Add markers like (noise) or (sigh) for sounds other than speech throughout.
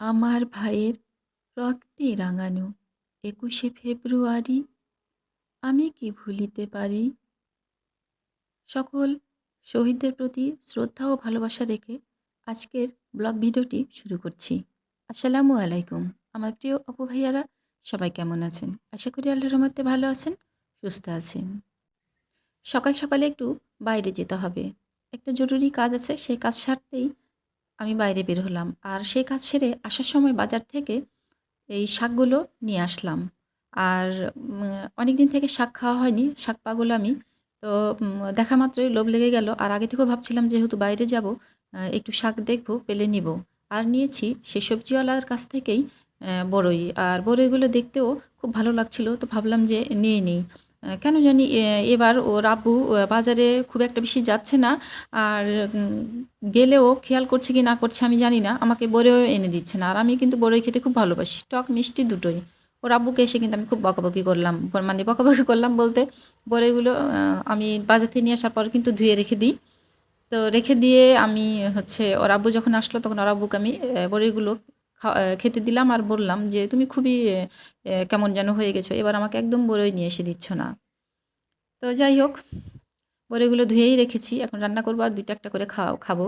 আমার ভাইয়ের রক্তে রাঙানো একুশে ফেব্রুয়ারি। আমি কি ভুলিতে পারি? সকল শহীদদের প্রতি শ্রদ্ধা ও ভালোবাসা রেখে আজকের ব্লগ ভিডিওটি শুরু করছি। আসসালামু আলাইকুম। আমার প্রিয় অপু ভাইয়ারা, সবাই কেমন আছেন? আশা করি আল্লাহর রহমতে ভালো আছেন, সুস্থ আছেন। সকাল সকালে একটু বাইরে যেতে হবে। একটা জরুরি কাজ আছে, সেই কাজ সারতেই আমি বাইরে বের হলাম। আর সেই কাজ সেরে আসার সময় বাজার থেকে এই শাকগুলো নিয়ে আসলাম। আর অনেক দিন থেকে শাক খাওয়া হয়নি, শাক পাগল আমি। তো দেখা মাত্রই লোভ লেগে গেল। আর আগে থেকেও ভাবছিলাম যেহেতু বাইরে যাব একটু শাক দেখব, পেলে নিব। আর নিয়েছি সেই সবজিওয়ালার কাছ থেকেই বড়ই। আর বড়ইগুলো দেখতেও খুব ভালো লাগছিল। তো ভাবলাম যে নিয়ে নিই। কেন জানি এবার ওর আব্বু বাজারে খুব একটা বেশি যাচ্ছে না। আর গেলেও খেয়াল করছে কি না করছে আমি জানি না। আমাকে বড়ইও এনে দিচ্ছে না। আর আমি কিন্তু বড়ই খেতে খুব ভালোবাসি। টক মিষ্টি দুটোই। ওর আব্বুকে এসে কিন্তু আমি খুব বকাবকি করলাম। মানে বকাবকি করলাম বলতে বড়ইগুলো আমি বাজার থেকে নিয়ে আসার পর কিন্তু ধুয়ে রেখে দিই। তো রেখে দিয়ে আমি হচ্ছে, ওর আব্বু যখন আসলো তখন ওর আব্বুকে আমি বড়িগুলো খেতে দিলাম আর বললাম যে, তুমি খুবই কেমন যেন হয়ে গেছো, এবার আমাকে একদম বড়ই নিয়ে এসে দিচ্ছ না। তো যাই হোক বড়িগুলো ধুয়েই রেখেছি, এখন রান্না করব আর দুইটা একটা করে খাও, খাব।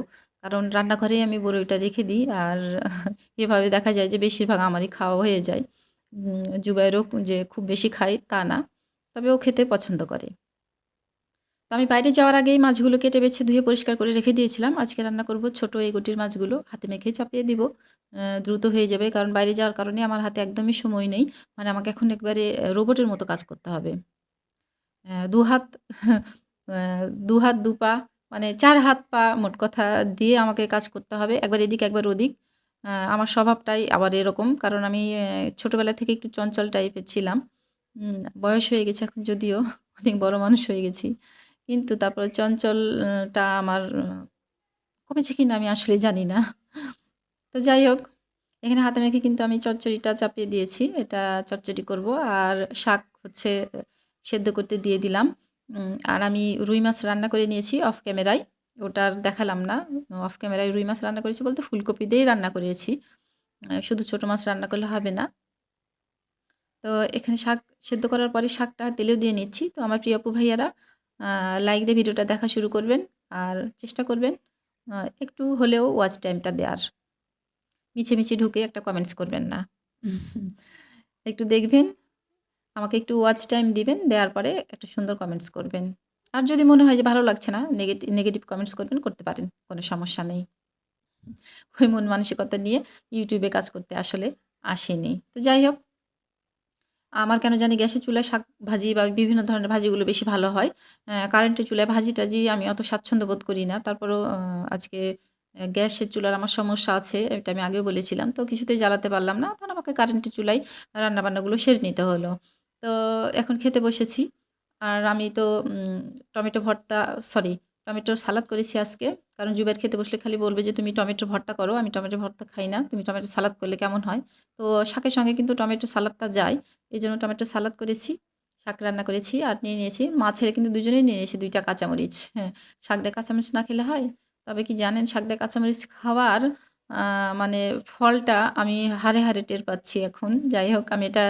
কারণ রান্নাঘরেই আমি বড়িটা রেখে দিই আর (laughs) এভাবে দেখা যায় যে, বেশিরভাগ আমারই খাওয়া হয়ে যায়। জুবাইরও যে, খুব বেশি খায় তা না, তবে ও খেতে পছন্দ করে। তো আমি বাইরে যাওয়ার আগেই মাছগুলো কেটে বেছে ধুয়ে পরিষ্কার করে রেখে দিয়েছিলাম। আজকে রান্না করব ছোট এই গুটির মাছগুলো। হাতে মেখে চাপিয়ে দিব। দ্রুত হয়ে যাবে কারণ বাইরে যাওয়ার কারণে আমার হাতে একদমই সময় নেই। মানে আমাকে এখন একবারে রোবটের মতো কাজ করতে হবে। দু হাত দু হাত দু পা মানে চার হাত পা মোট কথা দিয়ে আমাকে কাজ করতে হবে। একবার এদিক, একবার ওদিক। আমার স্বভাবটাই আবার এরকম। কারণ আমি ছোটবেলা থেকে একটু চঞ্চল টাইপের ছিলাম। বয়স হয়ে গেছে এখন যদিও, অনেক বড় মানুষ হয়ে গেছি। কিন্তু তারপরে চঞ্চলটা আমার কমেছে কিনা আমি আসলে জানি না। তো যাই হোক, এখানে হাতে মেখে কিন্তু আমি চচ্চড়িটা চাপিয়ে দিয়েছি, এটা চচ্চড়ি করব। আর শাক হচ্ছে সেদ্ধ করতে দিয়ে দিলাম। আর আমি রুই মাছ রান্না করে নিয়েছি অফ ক্যামেরায়, ওটা আর দেখালাম না। অফ ক্যামেরায় রুই মাছ রান্না করেছি বলতে ফুলকপি দিয়েই রান্না করেছি। শুধু ছোটো মাছ রান্না করলে হবে না। তো এখানে শাক সেদ্ধ করার পরে শাকটা তেলেও দিয়ে নিচ্ছি। তো আমার প্রিয় আপু ভাইয়ারা লাইক দিয়ে ভিডিওটা দেখা শুরু করবেন আর চেষ্টা করবেন একটু হলেও ওয়াচ টাইমটা দেওয়ার মিছে মিছে ঢুকে একটা কমেন্টস করবেন না। (laughs) একটু দেখবেন, আমাকে একটু ওয়াচ টাইম দিবেন, দেওয়ার পরে একটা সুন্দর কমেন্টস করবেন। আর যদি মনে হয় যে ভালো লাগছে না নেগেটিভ নেগেটিভ কমেন্টস করবেন, করতে পারেন, কোনো সমস্যা নেই। ওই মন মানসিকতা নিয়ে ইউটিউবে কাজ করতে আসলে আসেনি। তো যাই হোক আমার কেন জানি গ্যাসের চুলায় শাক ভাজি বা বিভিন্ন ধরনের ভাজিগুলো বেশি ভালো হয়। কারেন্টের চুলায় ভাজি টাজি আমি অত স্বাচ্ছন্দ্য বোধ করি না। তারপরেও আজকে গ্যাসের চুলার আমার সমস্যা আছে, এটা আমি আগেও বলেছিলাম। তো কিছুতেই জ্বালাতে পারলাম না। তখন আমাকে কারেন্টের চুলায় রান্নাবান্নাগুলো সেরে নিতে হলো। তো এখন খেতে বসেছি। আর আমি তো টমেটো ভর্তা সরি টমেটোর সালাদ করেছি আজকে। কারণ জুবের খেতে বসলে খালি বলবে যে, তুমি টমেটো ভর্তা করো, আমি টমেটো ভর্তা খাই না। তুমি টমেটো সালাদ করলে কেমন হয়? তো শাকের সঙ্গে কিন্তু টমেটো সালাদটা যায়। এই জন্য টমেটো সালাদ করেছি, শাক রান্না করেছি আর নিয়ে নিয়েছি। মাছের কিন্তু দুজনেই নিয়ে নিয়েছি, দুইটা কাঁচামরিচ। হ্যাঁ শাক দিয়ে কাঁচামরিচ না খেলে হয়? তবে কি জানেন, শাক দিয়ে কাঁচামরিচ খাওয়ার মানে ফলটা আমি হারে হারে টের পাচ্ছি এখন। যাই হোক, আমি এটা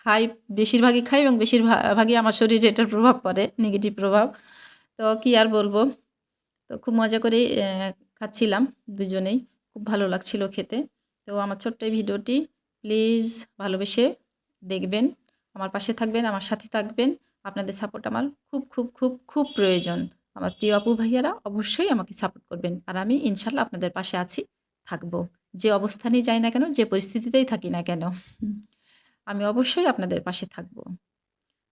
খাই, বেশিরভাগই খাই এবং বেশিরভাগই আমার শরীরে এটার প্রভাব পড়ে নেগেটিভ প্রভাব। তো কি আর বলব? তো খুব মজা করেই খাচ্ছিলাম দুজনেই। খুব ভালো লাগছিল খেতে। তো আমার ছোট্ট এই ভিডিওটি প্লিজ ভালোবেসে দেখবেন, আমার পাশে থাকবেন, আমার সাথে থাকবেন। আপনাদের সাপোর্ট আমার খুব খুব খুব খুব প্রয়োজন। আমার প্রিয় আপু ভাইয়ারা অবশ্যই আমাকে সাপোর্ট করবেন। আর আমি ইনশাল্লাহ আপনাদের পাশে আছি, থাকব। যে অবস্থানেই যাই না কেন, যে পরিস্থিতিতেই থাকি না কেন, আমি অবশ্যই আপনাদের পাশে থাকব।